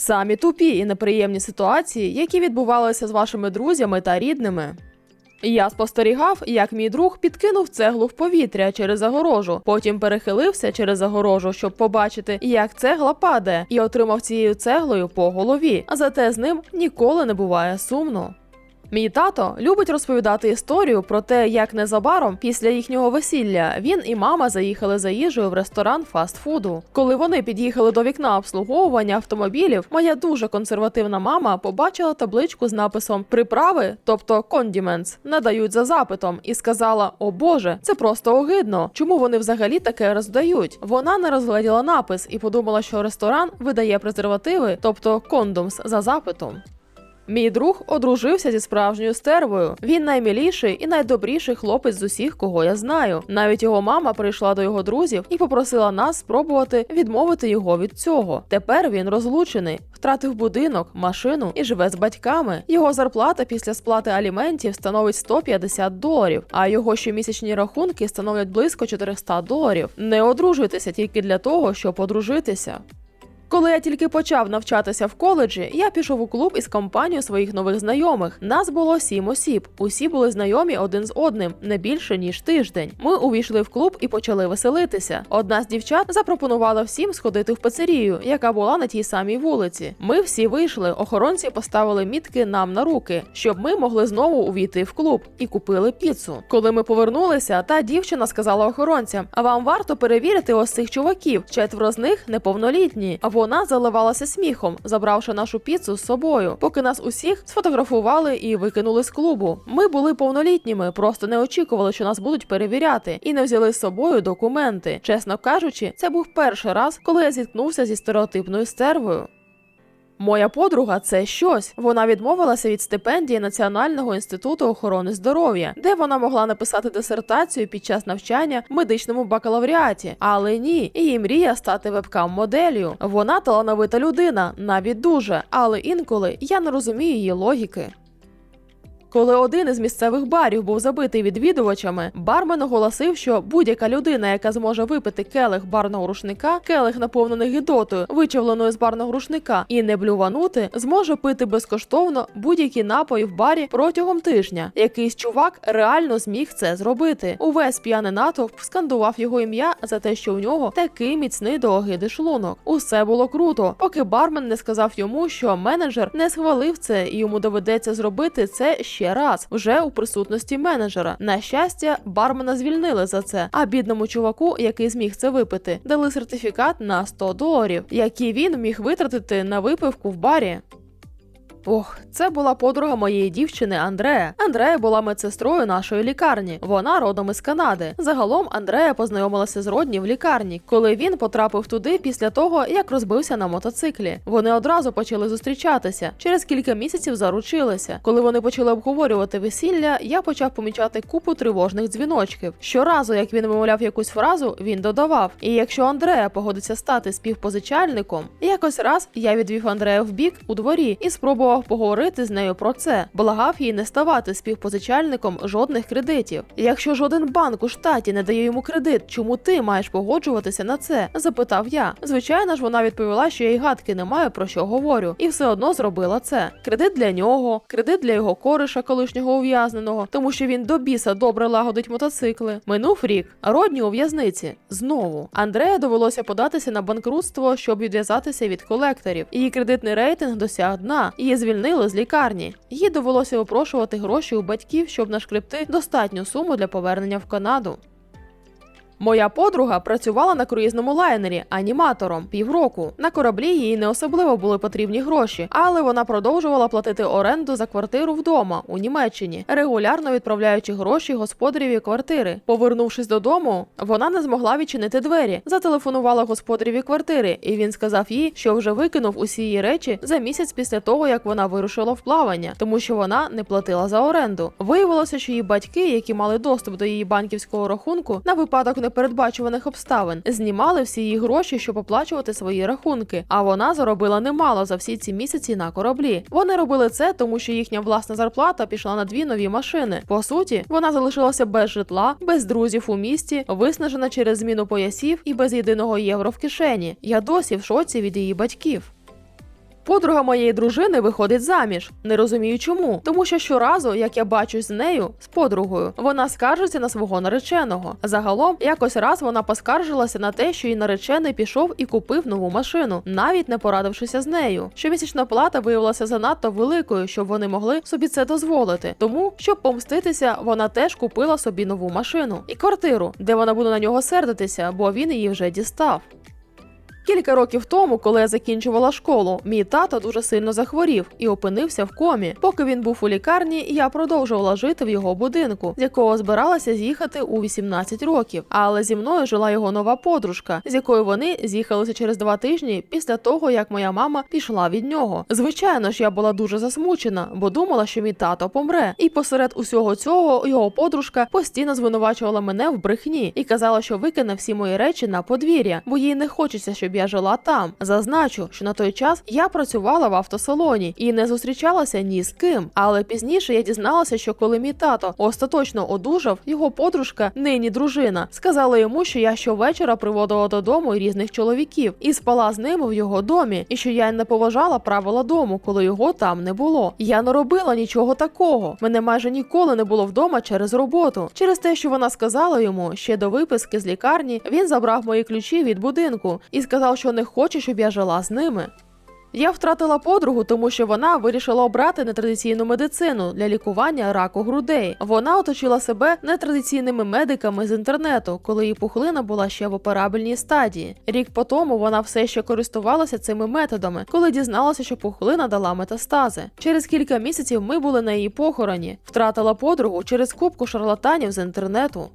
Самі тупі і неприємні ситуації, які відбувалися з вашими друзями та рідними. Я спостерігав, як мій друг підкинув цеглу в повітря через загорожу, потім перехилився через загорожу, щоб побачити, як цегла падає, і отримав цією цеглою по голові. А зате з ним ніколи не буває сумно. Мій тато любить розповідати історію про те, як незабаром після їхнього весілля він і мама заїхали за їжею в ресторан фастфуду. Коли вони під'їхали до вікна обслуговування автомобілів, моя дуже консервативна мама побачила табличку з написом Приправи, тобто condiments, надають за запитом, і сказала: О Боже, це просто огидно. Чому вони взагалі таке роздають? Вона не розгляділа напис і подумала, що ресторан видає презервативи, тобто кондомс, за запитом. Мій друг одружився зі справжньою стервою. Він найміліший і найдобріший хлопець з усіх, кого я знаю. Навіть його мама прийшла до його друзів і попросила нас спробувати відмовити його від цього. Тепер він розлучений, втратив будинок, машину і живе з батьками. Його зарплата після сплати аліментів становить 150 доларів, а його щомісячні рахунки становлять близько 400 доларів. Не одружуйтеся тільки для того, щоб одружитися. Коли я тільки почав навчатися в коледжі, я пішов у клуб із компанією своїх нових знайомих. Нас було сім осіб. Усі були знайомі один з одним не більше ніж тиждень. Ми увійшли в клуб і почали веселитися. Одна з дівчат запропонувала всім сходити в пицерію, яка була на тій самій вулиці. Ми всі вийшли. Охоронці поставили мітки нам на руки, щоб ми могли знову увійти в клуб і купили піцу. Коли ми повернулися, та дівчина сказала охоронцям: А вам варто перевірити ось цих чуваків. Четверо з них неповнолітні. Вона заливалася сміхом, забравши нашу піцу з собою, поки нас усіх сфотографували і викинули з клубу. Ми були повнолітніми, просто не очікували, що нас будуть перевіряти, і не взяли з собою документи. Чесно кажучи, це був перший раз, коли я зіткнувся зі стереотипною стервою. Моя подруга це щось. Вона відмовилася від стипендії Національного інституту охорони здоров'я, де вона могла написати дисертацію під час навчання в медичному бакалавріаті. Але ні, її мрія стати вебкам-моделлю. Вона талановита людина, навіть дуже, але інколи я не розумію її логіки. Коли один із місцевих барів був забитий відвідувачами, бармен оголосив, що будь-яка людина, яка зможе випити келих барного рушника, келих наповнений гідотою, вичавленою з барного рушника, і не блюванути, зможе пити безкоштовно будь-які напої в барі протягом тижня. Якийсь чувак реально зміг це зробити. Увесь п'яний натовп скандував його ім'я за те, що у нього такий міцний до огиди шлунок. Усе було круто, поки бармен не сказав йому, що менеджер не схвалив це, і йому доведеться зробити це ще раз, вже у присутності менеджера. На щастя, бармена звільнили за це. А бідному чуваку, який зміг це випити, дали сертифікат на 100 доларів, який він міг витратити на випивку в барі. Ох, це була подруга моєї дівчини Андрея. Андрея була медсестрою нашої лікарні. Вона родом із Канади. Загалом Андрея познайомилася з Родні в лікарні, коли він потрапив туди після того, як розбився на мотоциклі. Вони одразу почали зустрічатися. Через кілька місяців заручилися. Коли вони почали обговорювати весілля, я почав помічати купу тривожних дзвіночків. Щоразу, як він вимовляв якусь фразу, він додавав: І якщо Андрея погодиться стати співпозичальником, якось раз я відвів Андрея в бік у дворі і спробував поговорити з нею про це. Благав їй не ставати співпозичальником жодних кредитів. Якщо жоден банк у штаті не дає йому кредит, чому ти маєш погоджуватися на це? запитав я. Звичайно ж, вона відповіла, що я й гадки не маю про що говорю, і все одно зробила це. Кредит для нього, кредит для його кориша, колишнього ув'язненого, тому що він до біса добре лагодить мотоцикли. Минув рік, родні у в'язниці. Знову Андрея довелося податися на банкрутство, щоб відв'язатися від колекторів. Її кредитний рейтинг досяг дна. Її звільнили з лікарні. Їй довелося випрошувати гроші у батьків, щоб нашкребти достатню суму для повернення в Канаду. Моя подруга працювала на круїзному лайнері аніматором півроку. На кораблі їй не особливо були потрібні гроші, але вона продовжувала платити оренду за квартиру вдома у Німеччині, регулярно відправляючи гроші господареві квартири. Повернувшись додому, вона не змогла відчинити двері. Зателефонувала господареві квартири, і він сказав їй, що вже викинув усі її речі за місяць після того, як вона вирушила в плавання, тому що вона не платила за оренду. Виявилося, що її батьки, які мали доступ до її банківського рахунку, на випадок непередбачуваних обставин, знімали всі її гроші, щоб оплачувати свої рахунки. А вона заробила немало за всі ці місяці на кораблі. Вони робили це, тому що їхня власна зарплата пішла на дві нові машини. По суті, вона залишилася без житла, без друзів у місті, виснажена через зміну поясів і без єдиного євро в кишені. Я досі в шоці від її батьків. Подруга моєї дружини виходить заміж. Не розумію чому. Тому що щоразу, як я бачусь з нею, з подругою, вона скаржиться на свого нареченого. Загалом, якось раз вона поскаржилася на те, що її наречений пішов і купив нову машину, навіть не порадившися з нею. Щомісячна плата виявилася занадто великою, щоб вони могли собі це дозволити. Тому, щоб помститися, вона теж купила собі нову машину і квартиру, де вона буде на нього сердитися, бо він її вже дістав. Кілька років тому, коли я закінчувала школу, мій тато дуже сильно захворів і опинився в комі. Поки він був у лікарні, я продовжувала жити в його будинку, з якого збиралася з'їхати у 18 років. Але зі мною жила його нова подружка, з якою вони з'їхалися через два тижні після того, як моя мама пішла від нього. Звичайно ж, я була дуже засмучена, бо думала, що мій тато помре. І посеред усього цього його подружка постійно звинувачувала мене в брехні і казала, що викине всі мої речі на подвір'я, бо їй не хочеться, щоб я жила там. Зазначу, що на той час я працювала в автосалоні і не зустрічалася ні з ким. Але пізніше я дізналася, що коли мій тато остаточно одужав, його подружка, нині дружина, сказала йому, що я щовечора приводила додому різних чоловіків і спала з ними в його домі, і що я не поважала правила дому, коли його там не було. Я не робила нічого такого. Мене майже ніколи не було вдома через роботу. Через те, що вона сказала йому ще до виписки з лікарні, він забрав мої ключі від будинку і сказав, що не хоче, щоб я жила з ними. Я втратила подругу, тому що вона вирішила обрати нетрадиційну медицину для лікування раку грудей. Вона оточила себе нетрадиційними медиками з інтернету, коли її пухлина була ще в операбельній стадії. Рік по тому вона все ще користувалася цими методами, коли дізналася, що пухлина дала метастази. Через кілька місяців ми були на її похороні. Втратила подругу через кубку шарлатанів з інтернету.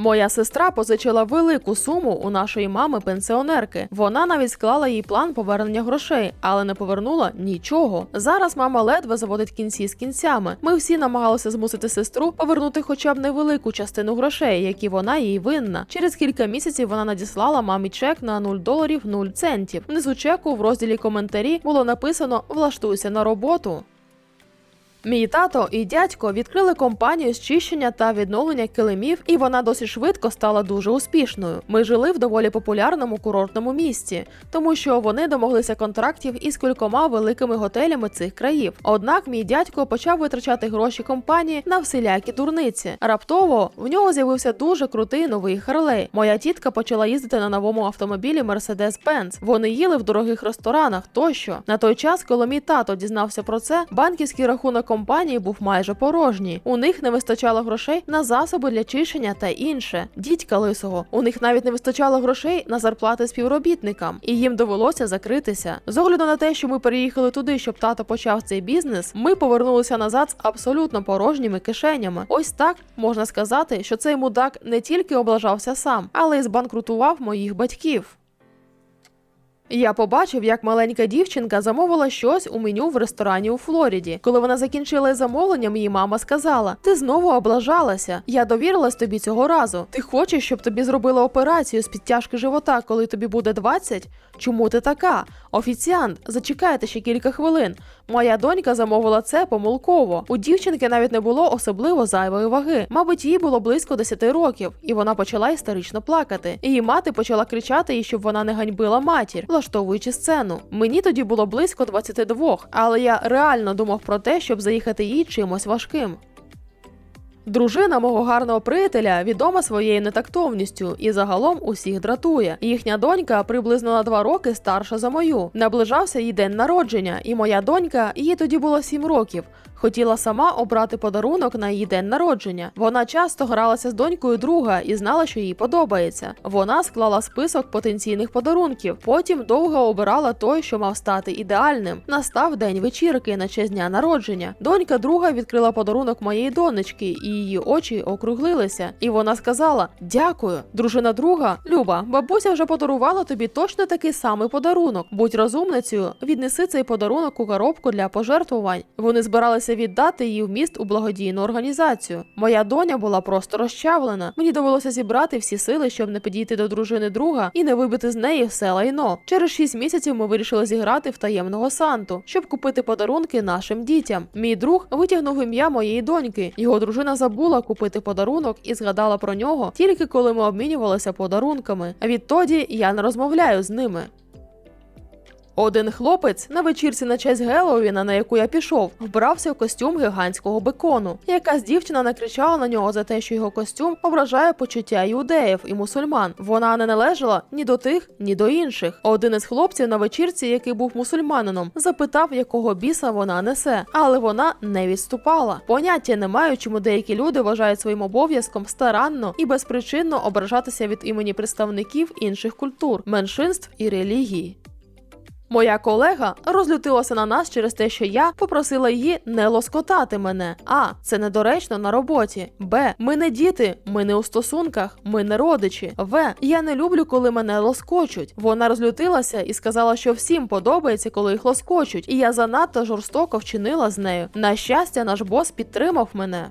Моя сестра позичила велику суму у нашої мами пенсіонерки. Вона навіть склала їй план повернення грошей, але не повернула нічого. Зараз мама ледве заводить кінці з кінцями. Ми всі намагалися змусити сестру повернути хоча б невелику частину грошей, які вона їй винна. Через кілька місяців вона надіслала мамі чек на 0 доларів 0 центів. Внизу чеку в розділі коментарі було написано Влаштуйся на роботу. Мій тато і дядько відкрили компанію з чищення та відновлення килимів, і вона досить швидко стала дуже успішною. Ми жили в доволі популярному курортному місті, тому що вони домоглися контрактів із кількома великими готелями цих країв. Однак мій дядько почав витрачати гроші компанії на всілякі дурниці. Раптово в нього з'явився дуже крутий новий Харлей. Моя тітка почала їздити на новому автомобілі Mercedes-Benz. Вони їли в дорогих ресторанах тощо. На той час, коли мій тато дізнався про це, банківський рахунок компанії був майже порожній. У них не вистачало грошей на засоби для чищення та інше. Дідька лисого. У них навіть не вистачало грошей на зарплати співробітникам, і їм довелося закритися. З огляду на те, що ми переїхали туди, щоб тато почав цей бізнес, ми повернулися назад з абсолютно порожніми кишенями. Ось так можна сказати, що цей мудак не тільки облажався сам, але й збанкрутував моїх батьків. Я побачив, як маленька дівчинка замовила щось у меню в ресторані у Флориді. Коли вона закінчила замовленням, її мама сказала: Ти знову облажалася. Я довірилась тобі цього разу. Ти хочеш, щоб тобі зробили операцію з підтяжки живота, коли тобі буде 20? Чому ти така? Офіціант, зачекайте ще кілька хвилин. Моя донька замовила це помилково. У дівчинки навіть не було особливо зайвої ваги. Мабуть, їй було близько 10 років, і вона почала істерично плакати. Її мати почала кричати їй, щоб вона не ганьбила матір, влаштовуючи сцену. Мені тоді було близько 22, але я реально думав про те, щоб заїхати їй чимось важким. Дружина мого гарного приятеля відома своєю нетактовністю і загалом усіх дратує. Їхня донька приблизно на два роки старша за мою. Наближався її день народження, і моя донька, їй тоді було сім років. Хотіла сама обрати подарунок на її день народження. Вона часто гралася з донькою друга і знала, що їй подобається. Вона склала список потенційних подарунків. Потім довго обирала той, що мав стати ідеальним. Настав день вечірки на честь дня народження. Донька друга відкрила подарунок моєї донечки, і її очі округлилися. І вона сказала: Дякую, дружина друга. Люба, бабуся вже подарувала тобі точно такий самий подарунок. Будь розумницею, віднеси цей подарунок у коробку для пожертвувань. Вони збиралися віддати її в міст у благодійну організацію. Моя доня була просто розчавлена. Мені довелося зібрати всі сили, щоб не підійти до дружини друга і не вибити з неї все лайно. Через шість місяців ми вирішили зіграти в таємного санту, щоб купити подарунки нашим дітям. Мій друг витягнув ім'я моєї доньки. Його дружина забула купити подарунок і згадала про нього тільки коли ми обмінювалися подарунками. А відтоді я не розмовляю з ними. Один хлопець на вечірці на честь Геловіна, на яку я пішов, вбрався в костюм гігантського бекону. Якась дівчина накричала на нього за те, що його костюм ображає почуття іудеїв і мусульман. Вона не належала ні до тих, ні до інших. Один із хлопців на вечірці, який був мусульманином, запитав, якого біса вона несе, але вона не відступала. Поняття не маю, чому деякі люди вважають своїм обов'язком старанно і безпричинно ображатися від імені представників інших культур, меншинств і релігій. Моя колега розлютилася на нас через те, що я попросила її не лоскотати мене. А це недоречно на роботі. Б. Ми не діти, ми не у стосунках, ми не родичі. В. Я не люблю, коли мене лоскочуть. Вона розлютилася і сказала, що всім подобається, коли їх лоскочуть, і я занадто жорстоко вчинила з нею. На щастя, наш бос підтримав мене.